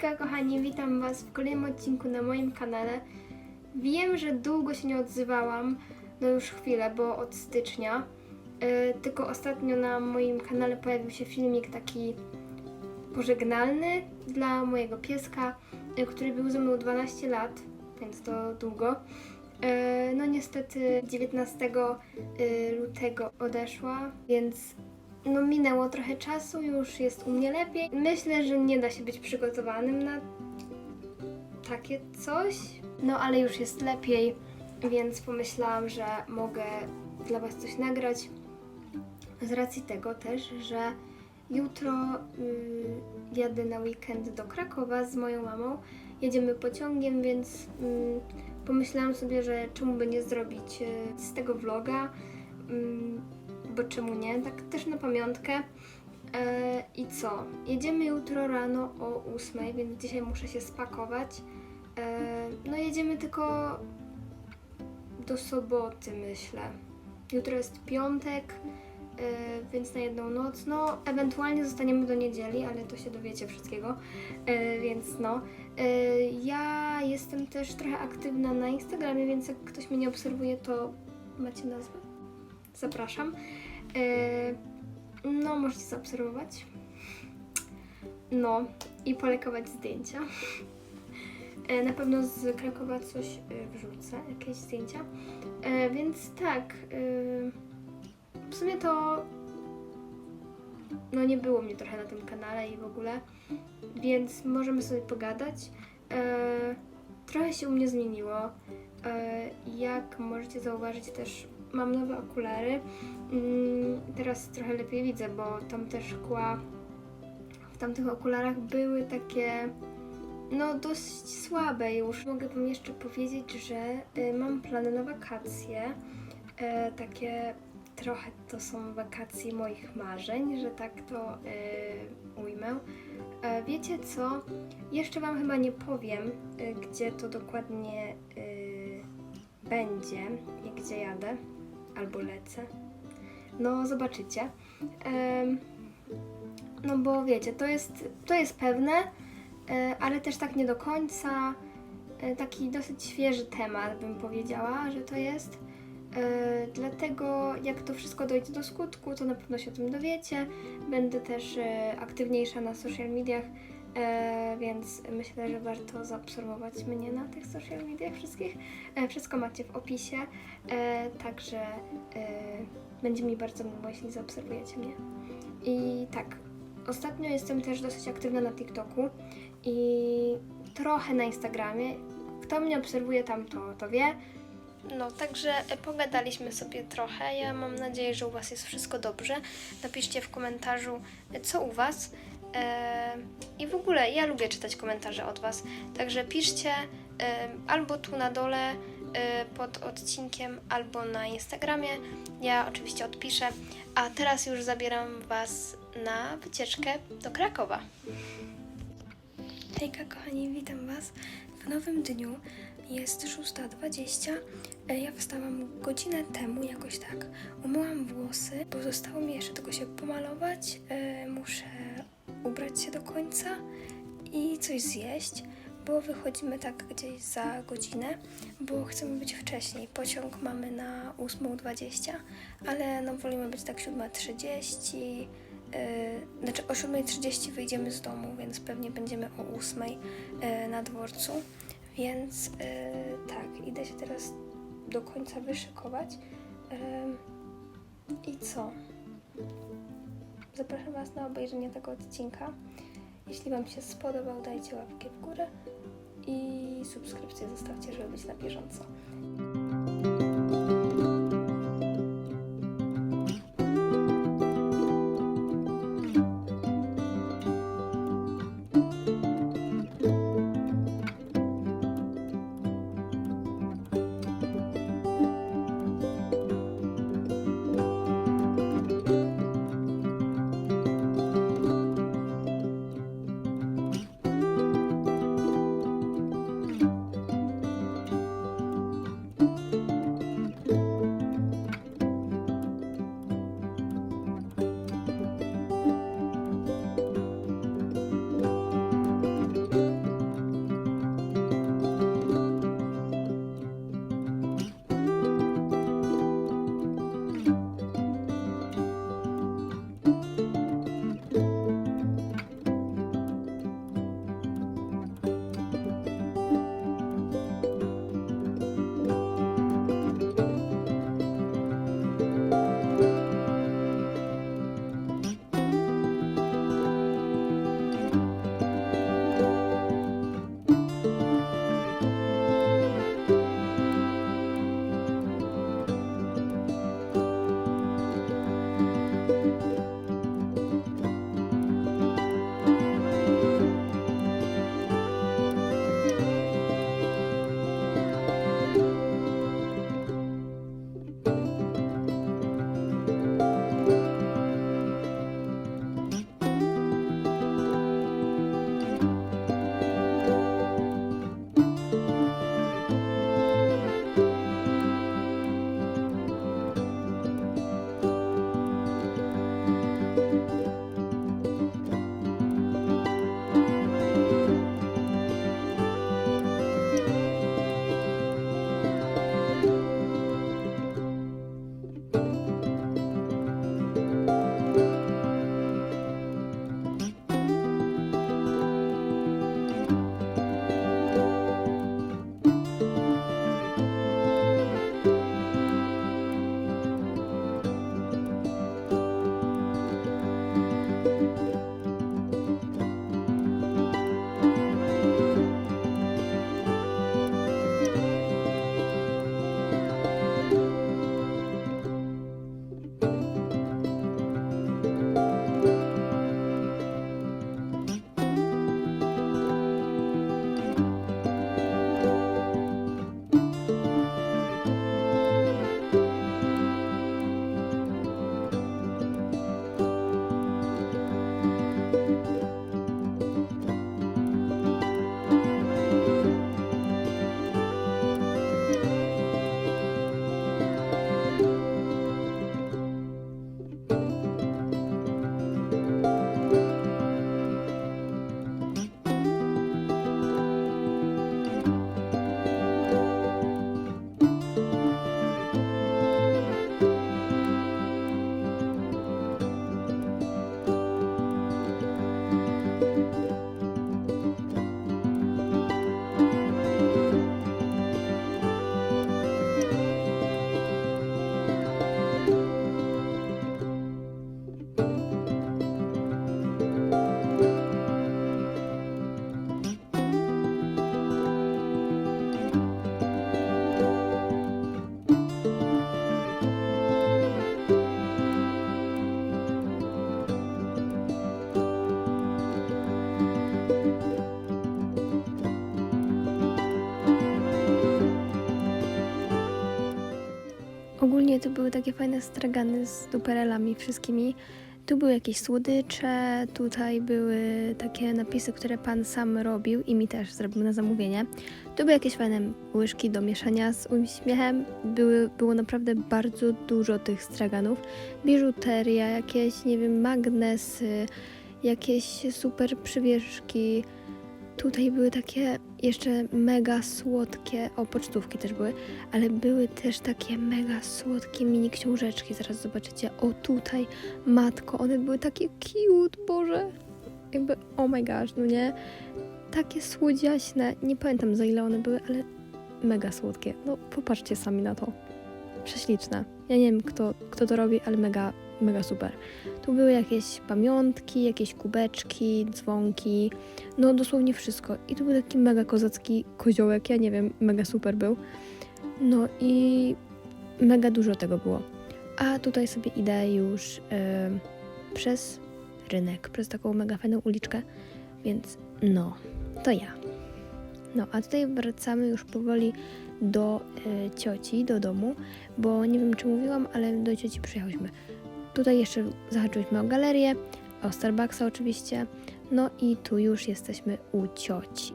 Hejka kochani, witam Was w kolejnym odcinku na moim kanale. Wiem, że długo się nie odzywałam, no już chwilę, bo od stycznia. Yy, tylko ostatnio na moim kanale pojawił się filmik taki pożegnalny dla mojego pieska, yy, który był ze mną 12 lat, więc to długo. Yy, No niestety 19 yy, lutego odeszła, więc no minęło trochę czasu, już jest u mnie lepiej. Myślę, że nie da się być przygotowanym na takie coś. No ale już jest lepiej, więc pomyślałam, że mogę dla Was coś nagrać. Z racji tego też, że jutro y, jadę na weekend do Krakowa z moją mamą. Jedziemy pociągiem, więc y, pomyślałam sobie, że czemu by nie zrobić y, z tego vloga. Ym, bo czemu nie? Tak też na pamiątkę. E, I co? Jedziemy jutro rano o 8, więc dzisiaj muszę się spakować. E, no jedziemy tylko do soboty, myślę. Jutro jest piątek, e, więc na jedną noc. No, ewentualnie zostaniemy do niedzieli, ale to się dowiecie wszystkiego. E, więc no. E, ja jestem też trochę aktywna na Instagramie, więc jak ktoś mnie nie obserwuje, to macie nazwę. Zapraszam. E, No, możecie zaobserwować. No, i polejkować zdjęcia. E, Na pewno z Krakowa coś e, wrzucę, jakieś zdjęcia. Więc tak, w sumie to no nie było mnie trochę na tym kanale i w ogóle, więc możemy sobie pogadać. Trochę się u mnie zmieniło. Jak możecie zauważyć też mam nowe okulary. Mm, Teraz trochę lepiej widzę, bo tamte szkła w tamtych okularach były takie no dość słabe już. Mogę Wam jeszcze powiedzieć, że y, mam plany na wakacje. E, takie trochę to są wakacje moich marzeń, że tak to y, ujmę. E, wiecie co? Jeszcze Wam chyba nie powiem, y, gdzie to dokładnie y, będzie i gdzie jadę albo lecę. No, zobaczycie. No bo wiecie, to jest, to jest pewne, e, ale też tak nie do końca. E, Taki dosyć świeży temat, bym powiedziała, że to jest. E, Dlatego, jak to wszystko dojdzie do skutku, to na pewno się o tym dowiecie. Będę też aktywniejsza na social mediach, e, więc myślę, że warto zaobserwować mnie na tych social mediach wszystkich. E, Wszystko macie w opisie, e, także e, będzie mi bardzo miło, jeśli zaobserwujecie mnie. I tak, ostatnio jestem też dosyć aktywna na TikToku i trochę na Instagramie. Kto mnie obserwuje tam, to, to wie. No, także e, pogadaliśmy sobie trochę. Ja mam nadzieję, że u Was jest wszystko dobrze. Napiszcie w komentarzu, e, co u Was. I w ogóle ja lubię czytać komentarze od Was. Także piszcie albo tu na dole e, pod odcinkiem, albo na Instagramie. Ja oczywiście odpiszę. A teraz już zabieram Was na wycieczkę do Krakowa. Hejka kochani, witam Was w nowym dniu. Jest 6.20. E, Ja wstałam godzinę temu, jakoś tak. Umyłam włosy, bo zostało mi jeszcze tylko się pomalować. E, Muszę ubrać się do końca i coś zjeść, bo wychodzimy tak gdzieś za godzinę, bo chcemy być wcześniej. Pociąg mamy na 8.20, ale no wolimy być tak 7.30. Yy, znaczy o 7.30 wyjdziemy z domu, więc pewnie będziemy o 8.00 yy, na dworcu. Więc yy, tak, idę się teraz do końca wyszykować. I co? Zapraszam Was na obejrzenie tego odcinka. Jeśli Wam się spodobał, dajcie łapkę w górę i subskrypcję zostawcie, żeby być na bieżąco. Takie fajne stragany z duperelami wszystkimi. Tu były jakieś słodycze, tutaj były takie napisy, które pan sam robił i mi też zrobił na zamówienie. Tu były jakieś fajne łyżki do mieszania z uśmiechem. Były, było naprawdę bardzo dużo tych straganów. Biżuteria, jakieś, nie wiem, magnesy, jakieś super przywieszki. Tutaj były takie jeszcze mega słodkie, o pocztówki też były, ale były też takie mega słodkie mini książeczki, zaraz zobaczycie. O tutaj, matko, one były takie cute, Boże. Jakby, oh my gosh, no nie? Takie słodziaśne, nie pamiętam za ile one były, ale mega słodkie. No popatrzcie sami na to. Prześliczne. Ja nie wiem kto, kto to robi, ale mega, mega super. Tu były jakieś pamiątki, jakieś kubeczki, dzwonki, no dosłownie wszystko. I tu był taki mega kozacki koziołek, ja nie wiem, mega super był. No i mega dużo tego było. A tutaj sobie idę już em, przez rynek, przez taką mega fajną uliczkę, więc no, to ja. No, a tutaj wracamy już powoli do e, cioci, do domu, bo nie wiem czy mówiłam, ale do cioci przyjechałyśmy. Tutaj jeszcze zahaczyłyśmy o galerię, o Starbucksa oczywiście, no i tu już jesteśmy u cioci.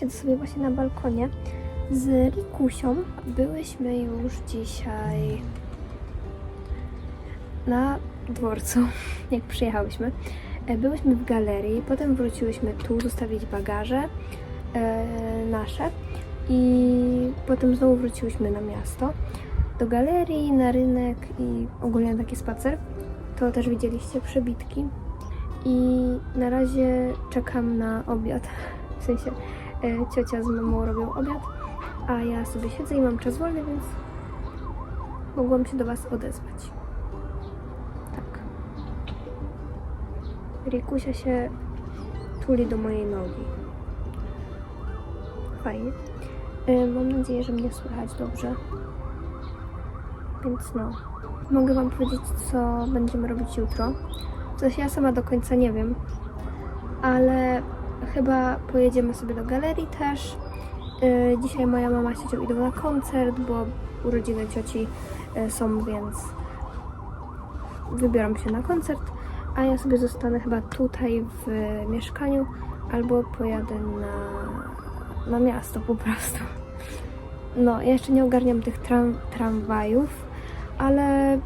Siedzę sobie właśnie na balkonie z Rikusią. Byłyśmy już dzisiaj na dworcu, jak przyjechałyśmy. E, Byłyśmy w galerii, potem wróciłyśmy tu zostawić bagaże e, nasze i potem znowu wróciłyśmy na miasto, do galerii, na rynek i ogólnie taki spacer. To też widzieliście przebitki. I na razie czekam na obiad. W sensie e, ciocia z mamą robią obiad, a ja sobie siedzę i mam czas wolny, więc mogłam się do Was odezwać. Rikusia się tuli do mojej nogi. Fajnie. E, Mam nadzieję, że mnie słychać dobrze. Więc no. Mogę Wam powiedzieć, co będziemy robić jutro. Sensie ja sama do końca nie wiem, ale chyba pojedziemy sobie do galerii też. E, Dzisiaj moja mama z ciocią idą na koncert, bo urodziny cioci e, są, więc wybiorą się na koncert, a ja sobie zostanę chyba tutaj w mieszkaniu albo pojadę na, na miasto po prostu. No, ja jeszcze nie ogarniam tych tram, tramwajów, ale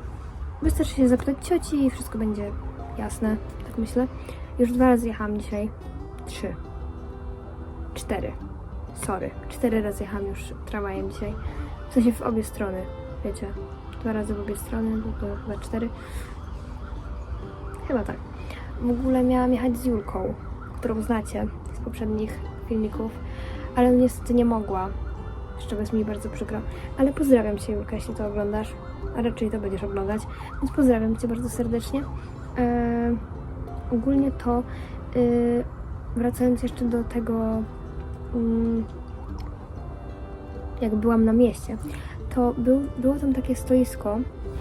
wystarczy się zapytać cioci i wszystko będzie jasne, tak myślę. Już dwa razy jechałam dzisiaj. Trzy. Cztery. Sorry. Cztery razy jechałam już tramwajem dzisiaj. W sensie w obie strony, wiecie. Dwa razy w obie strony, bo to chyba cztery. Chyba tak. W ogóle miałam jechać z Julką, którą znacie z poprzednich filmików, ale niestety nie mogła. Z czego jest mi bardzo przykro. Ale pozdrawiam Cię, Julka, jeśli to oglądasz. A raczej to będziesz oglądać. Więc pozdrawiam Cię bardzo serdecznie. Eee, ogólnie to, yy, wracając jeszcze do tego, mm, jak byłam na mieście, to był, było tam takie stoisko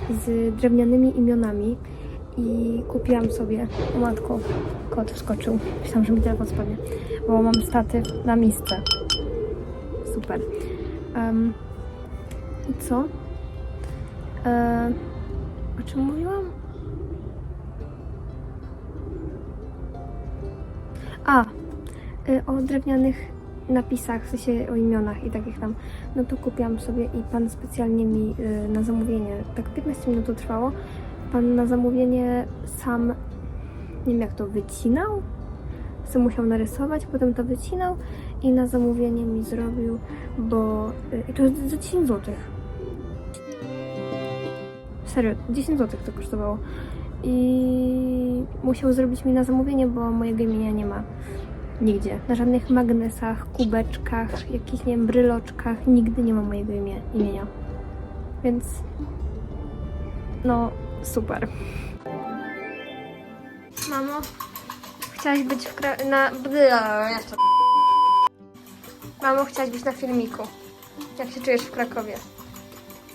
z drewnianymi imionami i kupiłam sobie, o matko, kot wskoczył, myślałam, że mi telefon spadnie, bo mam statyw na misce. Super. Em, I co? E, o czym mówiłam? A, y, o drewnianych napisach, w sensie o imionach i takich tam. No to kupiłam sobie i pan specjalnie mi y, na zamówienie, tak 15 minut to trwało, pan na zamówienie sam, nie wiem jak to, wycinał? Sam musiał narysować, potem to wycinał i na zamówienie mi zrobił, bo y, i to jest za 10 zł. Serio, 10 zł to kosztowało. I musiał zrobić mi na zamówienie, bo mojego imienia nie ma nigdzie. Na żadnych magnesach, kubeczkach, jakichś, nie wiem, bryloczkach. Nigdy nie ma mojego imienia. Więc no, super. Mamo, chciałaś być w Kra- na... Bla, jeszcze. Mamo, chciałaś być na filmiku. Jak się czujesz w Krakowie?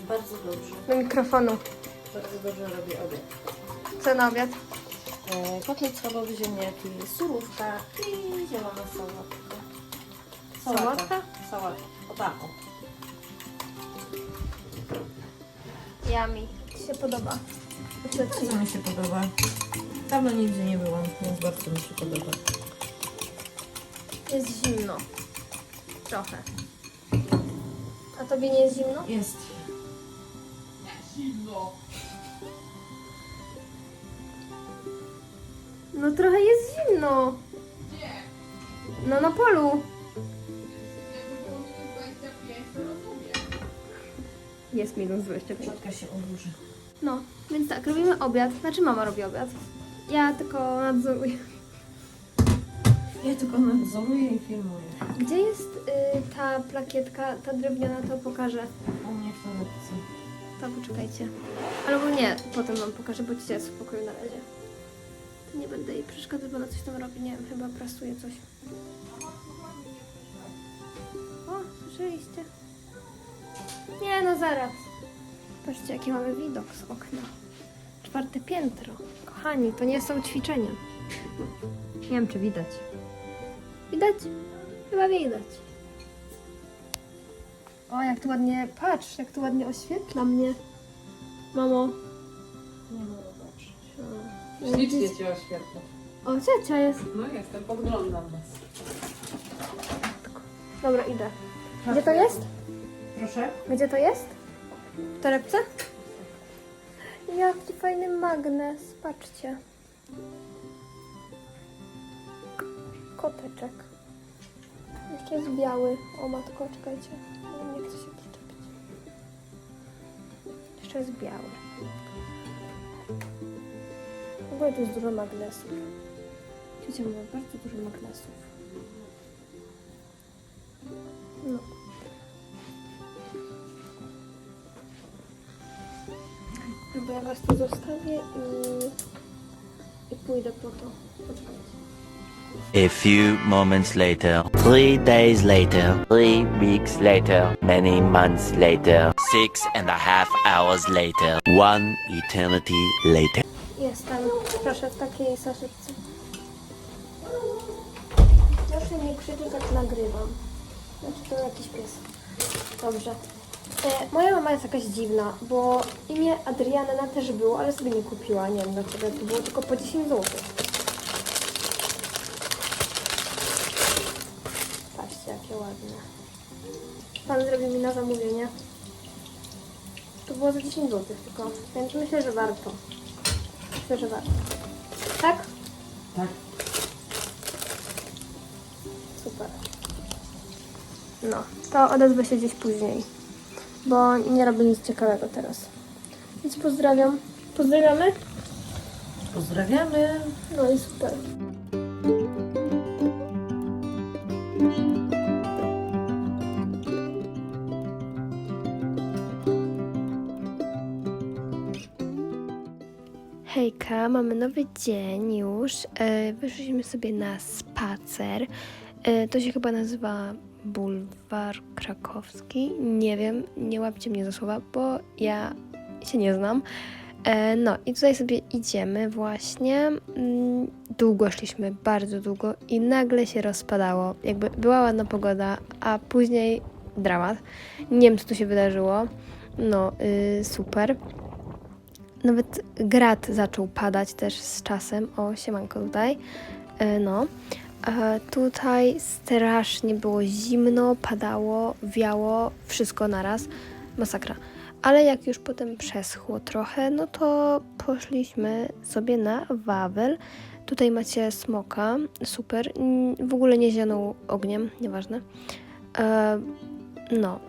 Bardzo dobrze. Do mikrofonu. Bardzo dobrze robię obiad. Co na obiad? E, kotlet schabowy ziemniaki, surówka i zielona sałatka. Sałatka? Sałatka. O taką. Yummy. Ci się podoba. Bardzo mi się podoba. Dawno nigdzie nie byłam, więc bardzo mi się podoba. Jest zimno. Trochę. A tobie nie jest zimno? Jest. No trochę jest zimno. No na polu. Jest minus 25. Ciotka się oburzy. No, więc tak, robimy obiad. Znaczy mama robi obiad. Ja tylko nadzoruję. Ja tylko nadzoruję i filmuję. Gdzie jest y, ta plakietka, ta drewniana, to pokażę. U mnie w torebce. To poczekajcie. Albo nie, potem wam pokażę, bo ci jest w pokoju na razie. To nie będę jej przeszkadzać, bo ona coś tam robi. Nie wiem, chyba prasuje coś. O, słyszeliście? Nie, no zaraz. Patrzcie, jaki mamy widok z okna. Czwarte piętro. Kochani, to nie są ćwiczenia. Nie wiem, czy widać. Widać? Chyba widać. O, jak tu ładnie, patrz, jak tu ładnie oświetla mnie. Mamo. Nie mogę zobaczyć. O, Ślicznie Cię oświetla. o ciocia jest. No jestem, podglądam Was. Dobra, idę. Gdzie to jest? Proszę? Gdzie to jest? W torebce? Jaki fajny magnes, patrzcie. Koteczek. Jeszcze jest biały. O matko, czekajcie. Nie chcę się przyczepić. Jeszcze jest biały. W ogóle tu jest dużo magnesów. Ciocia ma bardzo dużo magnesów. No. Was tu zostawię i, i pójdę po to. Poczekajcie. A few moments later. Three days later. Three weeks later. Many months later. Six and a half hours later. One eternity later. Jestem, proszę, w takiej saszetce. Proszę nie krzyczeć, jak nagrywam. Znaczy, to jakiś pies. Dobrze. E, moja mama jest jakaś dziwna, bo imię Adriana też było, ale sobie nie kupiła. Nie wiem dlaczego. To było tylko po 10 zł. Patrzcie, jakie ładne. Pan zrobił mi na zamówienie. To było za 10 zł tylko, więc myślę, że warto. Myślę, że warto. Tak? Tak. Super. No, to odezwę się gdzieś później, bo nie robię nic ciekawego teraz. Więc pozdrawiam. Pozdrawiamy? Pozdrawiamy. No i super. Hejka, mamy nowy dzień już. E, wyszliśmy sobie na spacer. E, to się chyba nazywa Bulwar Krakowski. Nie wiem, nie łapcie mnie za słowa, bo ja się nie znam. E, no i tutaj sobie idziemy właśnie. Mm, Długo szliśmy, bardzo długo i nagle się rozpadało. Jakby była ładna pogoda, a później dramat. Nie wiem, co tu się wydarzyło. No, y, super. Nawet grad zaczął padać też z czasem. O, siemanko tutaj. E, no. E, tutaj strasznie było zimno, padało, wiało, wszystko naraz. Masakra. Ale jak już potem przeschło trochę, no to poszliśmy sobie na Wawel. Tutaj macie smoka, super. Mm, W ogóle nie zionął ogniem, nieważne. E, no,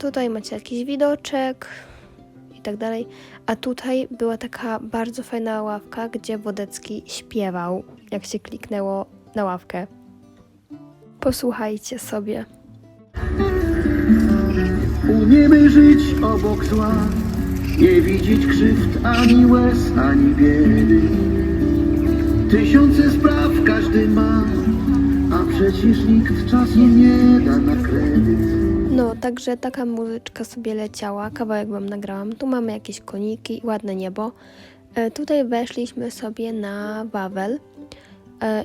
tutaj macie jakiś widoczek i tak dalej. A tutaj była taka bardzo fajna ławka, gdzie Wodecki śpiewał, jak się kliknęło na ławkę. Posłuchajcie sobie. Umiemy żyć obok zła, nie widzieć krzywd ani łez, ani biedy. Tysiące spraw każdy ma, a przecież nikt czasu nie da na kredyt. No, także taka muzyczka sobie leciała, kawałek wam nagrałam. Tu mamy jakieś koniki, ładne niebo. E, Tutaj weszliśmy sobie na Wawel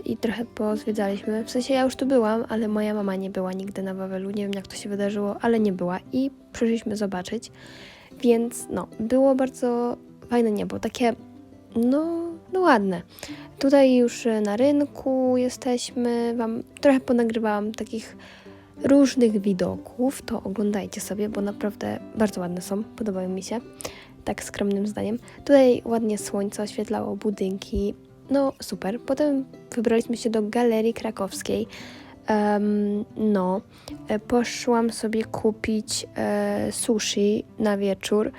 i trochę pozwiedzaliśmy. W sensie ja już tu byłam, ale moja mama nie była nigdy na Wawelu. Nie wiem jak to się wydarzyło, ale nie była i przyszliśmy zobaczyć. Więc no, było bardzo fajne niebo, takie no, no ładne. Tutaj już e, na rynku jesteśmy. Wam trochę ponagrywałam takich różnych widoków. To oglądajcie sobie, bo naprawdę bardzo ładne są. Podobają mi się. Tak skromnym zdaniem. Tutaj ładnie słońce oświetlało budynki. No super. Potem wybraliśmy się do Galerii Krakowskiej. Em, no, e, poszłam sobie kupić e, sushi na wieczór,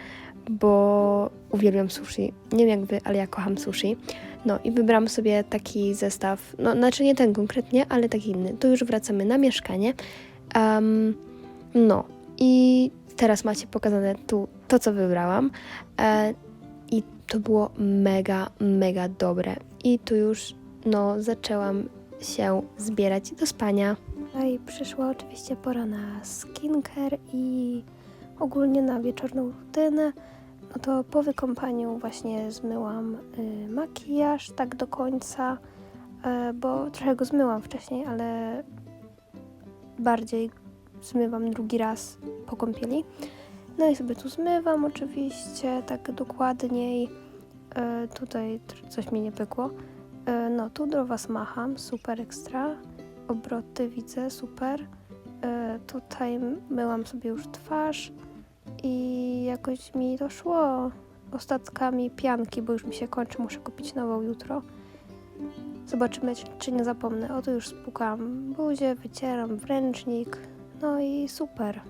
bo uwielbiam sushi. Nie wiem jak wy, ale ja kocham sushi. No i wybrałam sobie taki zestaw, no znaczy nie ten konkretnie, ale taki inny. Tu już wracamy na mieszkanie. Em, no i teraz macie pokazane tu to, co wybrałam. E, I to było mega, mega dobre. I tu już no zaczęłam się zbierać do spania. No i przyszła oczywiście pora na skincare i ogólnie na wieczorną rutynę. No to po wykąpaniu właśnie zmyłam y, makijaż tak do końca, y, bo trochę go zmyłam wcześniej, ale bardziej zmywam drugi raz po kąpieli. No i sobie tu zmywam oczywiście, tak dokładniej. E, tutaj coś mi nie pykło. E, no, tu do Was macham, super ekstra. Obroty widzę, super. E, tutaj myłam sobie już twarz i jakoś mi to szło ostatkami pianki, bo już mi się kończy, muszę kupić nową jutro. Zobaczymy, czy- nie zapomnę. Oto już spukam buzię, wycieram ręcznik. No i super.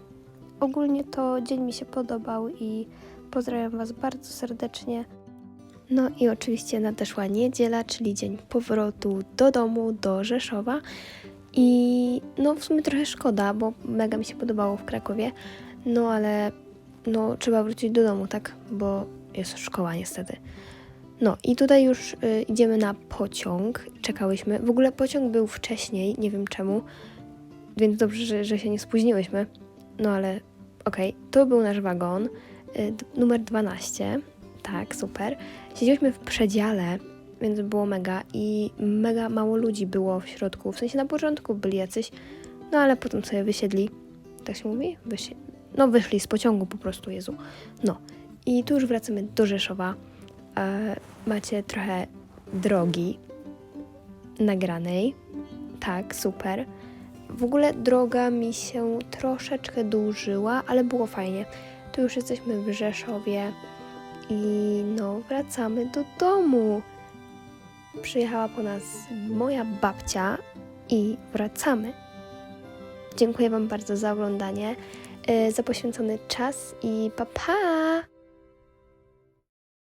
Ogólnie to dzień mi się podobał i pozdrawiam Was bardzo serdecznie. No i oczywiście nadeszła niedziela, czyli dzień powrotu do domu, do Rzeszowa. I no w sumie trochę szkoda, bo mega mi się podobało w Krakowie. No ale no trzeba wrócić do domu, tak? Bo jest szkoła niestety. No i tutaj już y, idziemy na pociąg. Czekałyśmy. W ogóle pociąg był wcześniej, nie wiem czemu. Więc dobrze, że, że się nie spóźniłyśmy. No ale okej, to był nasz wagon. Y, numer 12. Tak, super. Siedzieliśmy w przedziale, więc było mega i mega mało ludzi było w środku. W sensie na początku byli jacyś, no ale potem sobie wysiedli. Tak się mówi? Wysi- no wyszli z pociągu po prostu, Jezu. No i tu już wracamy do Rzeszowa. E, macie trochę drogi nagranej. Tak, super. W ogóle droga mi się troszeczkę dłużyła, ale było fajnie. Tu już jesteśmy w Rzeszowie i no wracamy do domu. Przyjechała po nas moja babcia i wracamy. Dziękuję Wam bardzo za oglądanie, y, za poświęcony czas i pa pa!